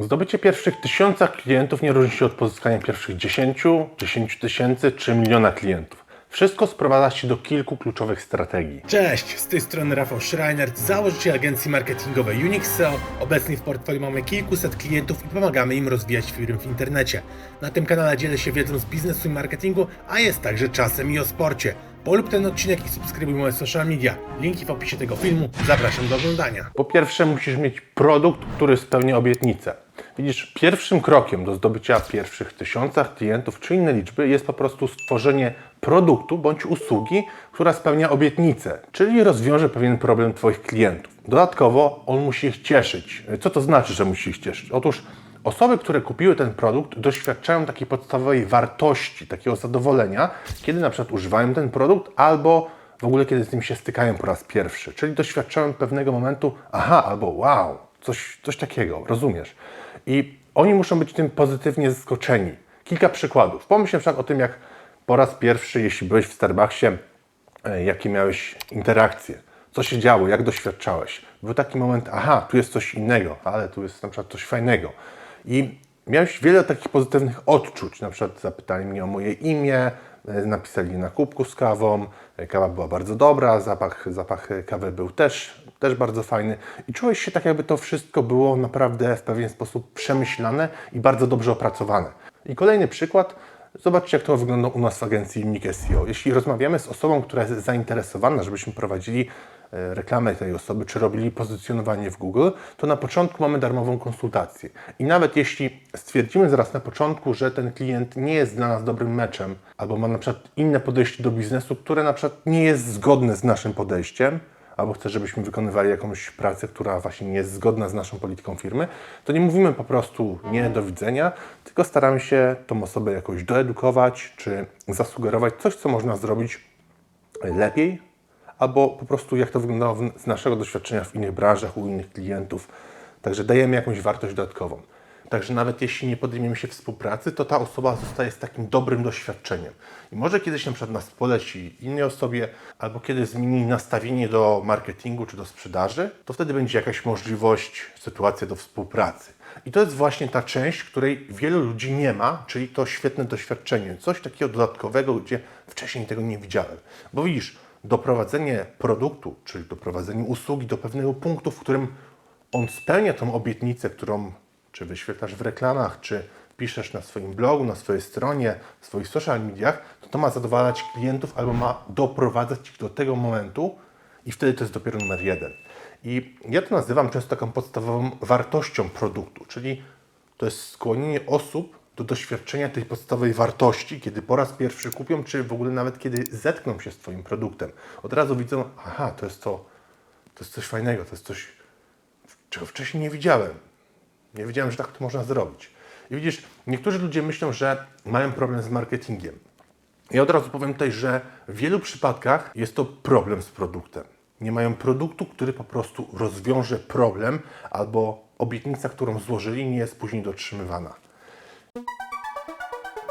Zdobycie pierwszych tysiąca klientów nie różni się od pozyskania pierwszych 10, 10 tysięcy czy miliona klientów. Wszystko sprowadza się do kilku kluczowych strategii. Cześć, z tej strony Rafał Schreiner, założyciel agencji marketingowej Unix SEO. Obecnie w portfolio mamy kilkuset klientów i pomagamy im rozwijać firmy w internecie. Na tym kanale dzielę się wiedzą z biznesu i marketingu, a jest także czasem i o sporcie. Polub ten odcinek i subskrybuj moje social media. Linki w opisie tego filmu. Zapraszam do oglądania. Po pierwsze, musisz mieć produkt, który spełnia obietnicę. Widzisz, pierwszym krokiem do zdobycia pierwszych tysiąca klientów czy inne liczby jest po prostu stworzenie produktu bądź usługi, która spełnia obietnicę, czyli rozwiąże pewien problem Twoich klientów. Dodatkowo on musi ich cieszyć. Co to znaczy, że musi ich cieszyć? Otóż Osoby, które kupiły ten produkt, doświadczają takiej podstawowej wartości, takiego zadowolenia, kiedy na przykład używają ten produkt, albo w ogóle kiedy z nim się stykają po raz pierwszy. Czyli doświadczają pewnego momentu, aha, albo wow, coś, coś takiego, rozumiesz? I oni muszą być tym pozytywnie zaskoczeni. Kilka przykładów. Pomyśl przykład o tym, jak po raz pierwszy, jeśli byłeś w Starbucksie, e, jakie miałeś interakcje, co się działo, jak doświadczałeś. Był taki moment, aha, tu jest coś innego, ale tu jest na przykład coś fajnego. I miałeś wiele takich pozytywnych odczuć, na przykład zapytali mnie o moje imię, napisali na kubku z kawą, e, kawa była bardzo dobra, zapach, zapach kawy był też, też bardzo fajny i czułeś się tak, jakby to wszystko było naprawdę w pewien sposób przemyślane i bardzo dobrze opracowane. I kolejny przykład, Zobaczcie, jak to wygląda u nas w agencji Unique SEO. Jeśli rozmawiamy z osobą, która jest zainteresowana, żebyśmy prowadzili e, reklamę tej osoby, czy robili pozycjonowanie w Google, to na początku mamy darmową konsultację. I nawet jeśli stwierdzimy zaraz na początku, że ten klient nie jest dla nas dobrym meczem, albo ma na przykład inne podejście do biznesu, które na przykład nie jest zgodne z naszym podejściem, albo chce, żebyśmy wykonywali jakąś pracę, która właśnie nie jest zgodna z naszą polityką firmy, to nie mówimy po prostu nie do widzenia, tylko staramy się tą osobę jakoś doedukować, czy zasugerować coś, co można zrobić lepiej, albo po prostu jak to wyglądało z naszego doświadczenia w innych branżach, u innych klientów. Także dajemy jakąś wartość dodatkową. Także nawet jeśli nie podejmiemy się współpracy, to ta osoba zostaje z takim dobrym doświadczeniem. I może kiedyś na przykład nas poleci innej osobie, albo kiedy zmieni nastawienie do marketingu czy do sprzedaży, to wtedy będzie jakaś możliwość, sytuacja do współpracy. I to jest właśnie ta część, której wielu ludzi nie ma, czyli to świetne doświadczenie, coś takiego dodatkowego, gdzie wcześniej tego nie widziałem. Bo widzisz, doprowadzenie produktu, czyli doprowadzenie usługi do pewnego punktu, w którym on spełnia tą obietnicę, którą czy wyświetlasz w reklamach, czy piszesz na swoim blogu, na swojej stronie, w swoich social mediach, to to ma zadowalać klientów albo ma doprowadzać ich do tego momentu i wtedy to jest dopiero numer jeden. I ja to nazywam często taką podstawową wartością produktu, czyli to jest skłonienie osób do doświadczenia tej podstawowej wartości, kiedy po raz pierwszy kupią, czy w ogóle nawet kiedy zetkną się z Twoim produktem. Od razu widzą, aha, to jest to, to jest coś fajnego, to jest coś, czego wcześniej nie widziałem. Nie wiedziałem, że tak to można zrobić. I widzisz, niektórzy ludzie myślą, że mają problem z marketingiem. Ja od razu powiem tutaj, że w wielu przypadkach jest to problem z produktem. Nie mają produktu, który po prostu rozwiąże problem, albo obietnica, którą złożyli, nie jest później dotrzymywana. you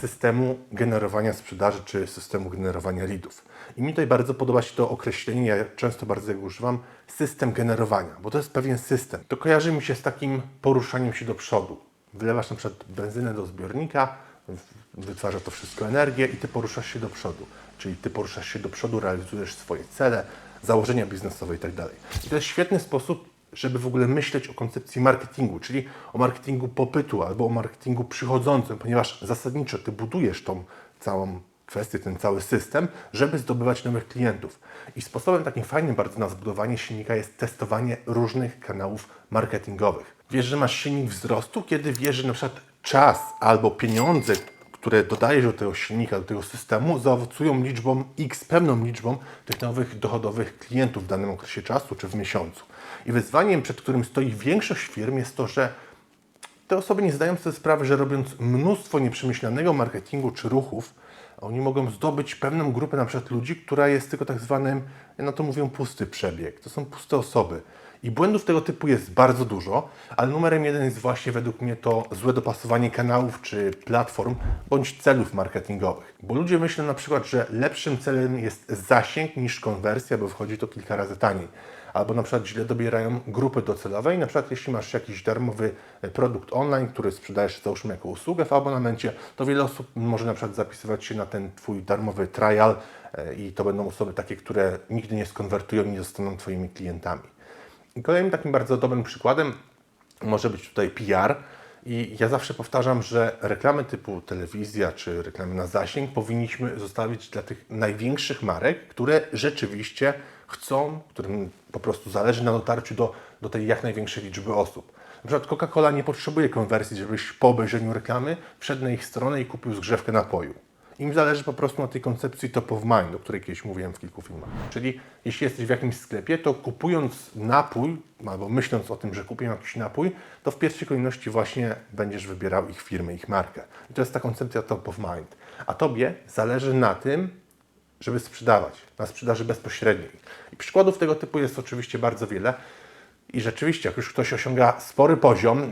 systemu generowania sprzedaży czy systemu generowania leadów. I mi tutaj bardzo podoba się to określenie, ja często bardzo jego używam, system generowania, bo to jest pewien system. To kojarzy mi się z takim poruszaniem się do przodu. Wlewasz na przykład benzynę do zbiornika, wytwarza to wszystko energię i ty poruszasz się do przodu. Czyli ty poruszasz się do przodu, realizujesz swoje cele, założenia biznesowe itd. I to jest świetny sposób, żeby w ogóle myśleć o koncepcji marketingu, czyli o marketingu popytu albo o marketingu przychodzącym, ponieważ zasadniczo ty budujesz tą całą kwestię, ten cały system, żeby zdobywać nowych klientów. I sposobem takim fajnym bardzo na zbudowanie silnika jest testowanie różnych kanałów marketingowych. Wiesz, że masz silnik wzrostu, kiedy wiesz, że na przykład czas albo pieniądze, które dodajesz do tego silnika, do tego systemu, zaowocują liczbą X, pewną liczbą tych nowych dochodowych klientów w danym okresie czasu czy w miesiącu. I wyzwaniem, przed którym stoi większość firm, jest to, że te osoby nie zdają sobie sprawy, że robiąc mnóstwo nieprzemyślanego marketingu czy ruchów, oni mogą zdobyć pewną grupę na przykład ludzi, która jest tylko tak zwanym, ja na to mówię, pusty przebieg. To są puste osoby. I błędów tego typu jest bardzo dużo, ale numerem jeden jest właśnie według mnie to złe dopasowanie kanałów czy platform bądź celów marketingowych. Bo ludzie myślą na przykład, że lepszym celem jest zasięg niż konwersja, bo wchodzi to kilka razy taniej. Albo na przykład źle dobierają grupy docelowe na przykład jeśli masz jakiś darmowy e, produkt online, który sprzedajesz załóżmy jako usługę w abonamencie, to wiele osób może na przykład zapisywać się na ten Twój darmowy trial e, i to będą osoby takie, które nigdy nie skonwertują i nie zostaną Twoimi klientami. I kolejnym takim bardzo dobrym przykładem może być tutaj PR. I ja zawsze powtarzam, że reklamy typu telewizja czy reklamy na zasięg powinniśmy zostawić dla tych największych marek, które rzeczywiście chcą, którym po prostu zależy na dotarciu do, do tej jak największej liczby osób. Na przykład Coca-Cola nie potrzebuje konwersji, żebyś po obejrzeniu reklamy wszedł na ich stronę i kupił zgrzewkę napoju. Im zależy po prostu na tej koncepcji top of mind, o której kiedyś mówiłem w kilku filmach. Czyli jeśli jesteś w jakimś sklepie, to kupując napój, albo myśląc o tym, że kupię jakiś napój, to w pierwszej kolejności właśnie będziesz wybierał ich firmę, ich markę. I to jest ta koncepcja top of mind. A Tobie zależy na tym, żeby sprzedawać, na sprzedaży bezpośredniej. I przykładów tego typu jest oczywiście bardzo wiele. I rzeczywiście, jak już ktoś osiąga spory poziom e,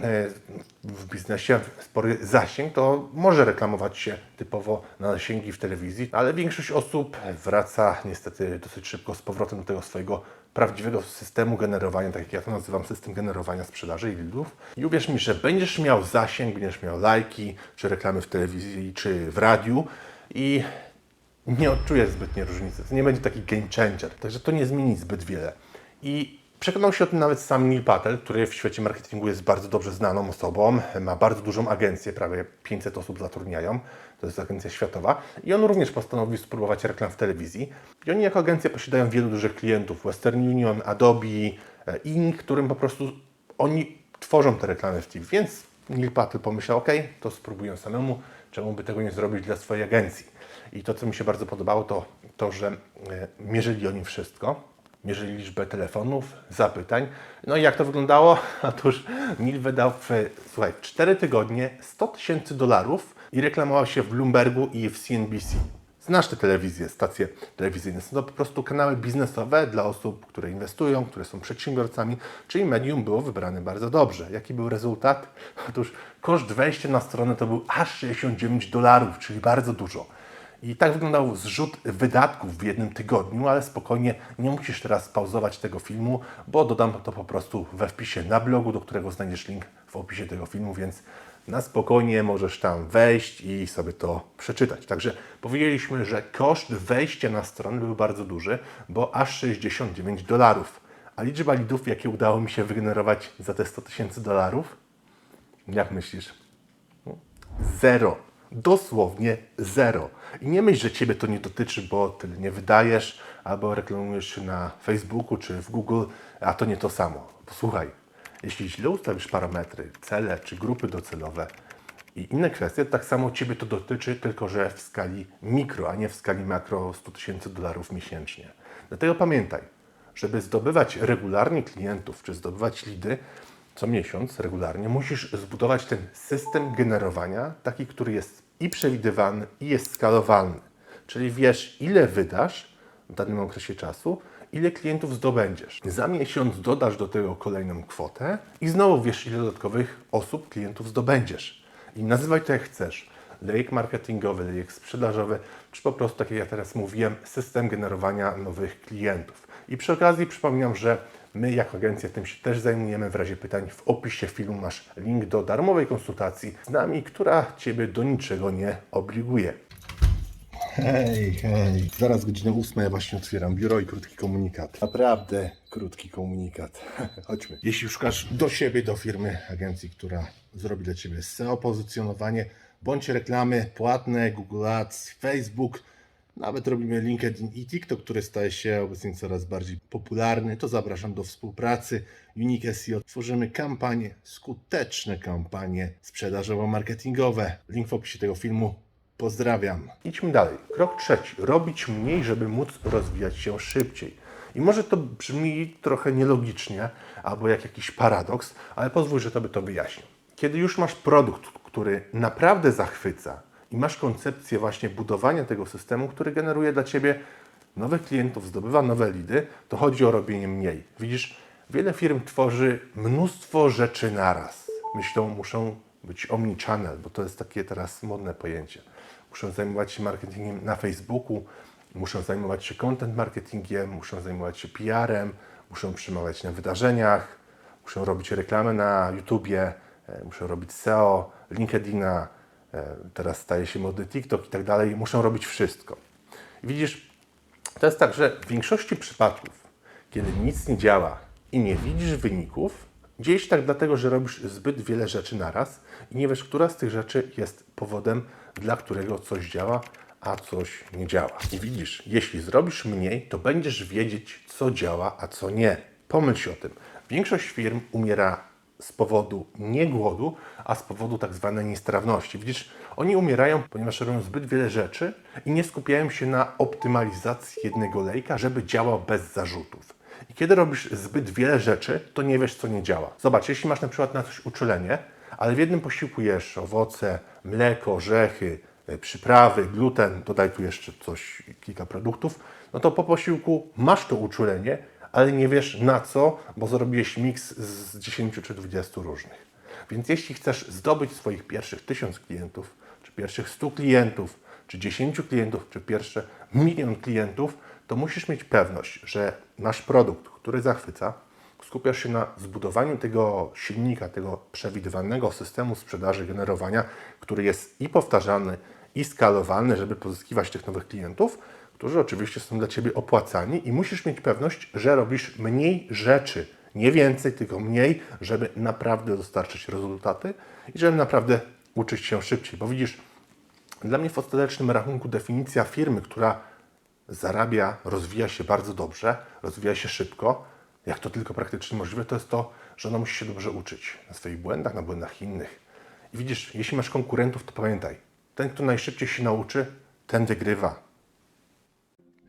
w biznesie, spory zasięg, to może reklamować się typowo na zasięgi w telewizji, ale większość osób wraca niestety dosyć szybko z powrotem do tego swojego prawdziwego systemu generowania, tak jak ja to nazywam, system generowania sprzedaży i leadów. I uwierz mi, że będziesz miał zasięg, będziesz miał lajki, czy reklamy w telewizji, czy w radiu i nie odczujesz zbytnie różnicy. To nie będzie taki game changer. Także to nie zmieni zbyt wiele. I przekonał się o tym nawet sam Neil Patel, który w świecie marketingu jest bardzo dobrze znaną osobą. Ma bardzo dużą agencję, prawie 500 osób zatrudniają. To jest agencja światowa. I on również postanowił spróbować reklam w telewizji. I oni jako agencja posiadają wielu dużych klientów. Western Union, Adobe, e, Ing, którym po prostu oni tworzą te reklamy w TV. Więc Neil Patel pomyślał, ok, to spróbuję samemu. Czemu by tego nie zrobić dla swojej agencji? I to, co mi się bardzo podobało, to to, że e, mierzyli oni wszystko. Mierzyli liczbę telefonów, zapytań. No i jak to wyglądało? Otóż Neil wydał w, słuchaj, w 4 tygodnie 100 tysięcy dolarów i reklamował się w Bloombergu i w CNBC. Znasz te telewizje, stacje telewizyjne. Są to po prostu kanały biznesowe dla osób, które inwestują, które są przedsiębiorcami, czyli medium było wybrane bardzo dobrze. Jaki był rezultat? Otóż koszt wejścia na stronę to był aż 69 dolarów, czyli bardzo dużo. I tak wyglądał zrzut wydatków w jednym tygodniu, ale spokojnie, nie musisz teraz pauzować tego filmu, bo dodam to po prostu we wpisie na blogu, do którego znajdziesz link w opisie tego filmu, więc na spokojnie możesz tam wejść i sobie to przeczytać. Także powiedzieliśmy, że koszt wejścia na stronę był bardzo duży, bo aż 69 dolarów. A liczba lidów, jakie udało mi się wygenerować za te 100 tysięcy dolarów, jak myślisz? Zero. Dosłownie zero. I nie myśl, że Ciebie to nie dotyczy, bo tyle nie wydajesz, albo reklamujesz się na Facebooku czy w Google, a to nie to samo. Posłuchaj, jeśli źle ustawisz parametry, cele czy grupy docelowe i inne kwestie, tak samo Ciebie to dotyczy, tylko że w skali mikro, a nie w skali makro 100 tysięcy dolarów miesięcznie. Dlatego pamiętaj, żeby zdobywać regularnie klientów czy zdobywać lidy, co miesiąc regularnie musisz zbudować ten system generowania, taki, który jest i przewidywalny, i jest skalowalny. Czyli wiesz, ile wydasz w danym okresie czasu, ile klientów zdobędziesz. Za miesiąc dodasz do tego kolejną kwotę i znowu wiesz, ile dodatkowych osób, klientów zdobędziesz. I nazywaj to jak chcesz. Lejek marketingowy, lejek sprzedażowy, czy po prostu, tak jak ja teraz mówiłem, system generowania nowych klientów. I przy okazji przypominam, że My jako agencja tym się też zajmujemy. W razie pytań w opisie filmu masz link do darmowej konsultacji z nami, która Ciebie do niczego nie obliguje. Hej, hej. Zaraz godzina ósma, ja właśnie otwieram biuro i krótki komunikat. Naprawdę krótki komunikat. Chodźmy. Jeśli szukasz do siebie, do firmy, agencji, która zrobi dla Ciebie SEO pozycjonowanie, bądź reklamy płatne, Google Ads, Facebook, nawet robimy LinkedIn i TikTok, który staje się obecnie coraz bardziej popularny. To zapraszam do współpracy. Unique SEO. Tworzymy kampanie, skuteczne kampanie sprzedażowo-marketingowe. Link w opisie tego filmu. Pozdrawiam. Idźmy dalej. Krok trzeci. Robić mniej, żeby móc rozwijać się szybciej. I może to brzmi trochę nielogicznie, albo jak jakiś paradoks, ale pozwól, że Tobie to wyjaśnię. kiedy już masz produkt, który naprawdę zachwyca i masz koncepcję właśnie budowania tego systemu, który generuje dla Ciebie nowych klientów, zdobywa nowe lidy, to chodzi o robienie mniej. Widzisz, wiele firm tworzy mnóstwo rzeczy naraz. Myślą, muszą być omnichannel, bo to jest takie teraz modne pojęcie. Muszą zajmować się marketingiem na Facebooku, muszą zajmować się content marketingiem, muszą zajmować się PR-em, muszą przemawiać na wydarzeniach, muszą robić reklamę na YouTubie, e, muszą robić SEO, LinkedIna, teraz staje się modny TikTok i tak dalej. Muszą robić wszystko. I widzisz, to jest tak, że w większości przypadków, kiedy nic nie działa i nie widzisz wyników, dzieje się tak dlatego, że robisz zbyt wiele rzeczy naraz i nie wiesz, która z tych rzeczy jest powodem, dla którego coś działa, a coś nie działa. I widzisz, jeśli zrobisz mniej, to będziesz wiedzieć, co działa, a co nie. Pomyśl o tym. Większość firm umiera z powodu nie głodu, a z powodu tak zwanej niestrawności. Widzisz, oni umierają, ponieważ robią zbyt wiele rzeczy i nie skupiają się na optymalizacji jednego lejka, żeby działał bez zarzutów. I kiedy robisz zbyt wiele rzeczy, to nie wiesz, co nie działa. Zobacz, jeśli masz na przykład na coś uczulenie, ale w jednym posiłku jesz owoce, mleko, orzechy, e, przyprawy, gluten, dodaj tu jeszcze coś, kilka produktów, no to po posiłku masz to uczulenie, ale nie wiesz na co, bo zrobiłeś miks z 10 czy 20 różnych. Więc jeśli chcesz zdobyć swoich pierwszych 1000 klientów, czy pierwszych 100 klientów, czy 10 klientów, czy pierwsze milion klientów, to musisz mieć pewność, że masz produkt, który zachwyca, skupiasz się na zbudowaniu tego silnika, tego przewidywalnego systemu sprzedaży, generowania, który jest i powtarzalny, i skalowalny, żeby pozyskiwać tych nowych klientów, którzy oczywiście są dla Ciebie opłacani i musisz mieć pewność, że robisz mniej rzeczy, nie więcej, tylko mniej, żeby naprawdę dostarczyć rezultaty i żeby naprawdę uczyć się szybciej. Bo widzisz, dla mnie w ostatecznym rachunku definicja firmy, która zarabia, rozwija się bardzo dobrze, rozwija się szybko, jak to tylko praktycznie możliwe, to jest to, że ona musi się dobrze uczyć na swoich błędach, na błędach innych. I widzisz, jeśli masz konkurentów, to pamiętaj, ten, kto najszybciej się nauczy, ten wygrywa.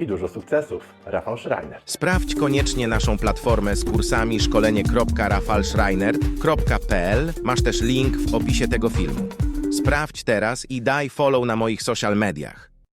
i dużo sukcesów. Rafał Schreiner. Sprawdź koniecznie naszą platformę z kursami szkolenie.rafalschreiner.pl. Masz też link w opisie tego filmu. Sprawdź teraz i daj follow na moich social mediach.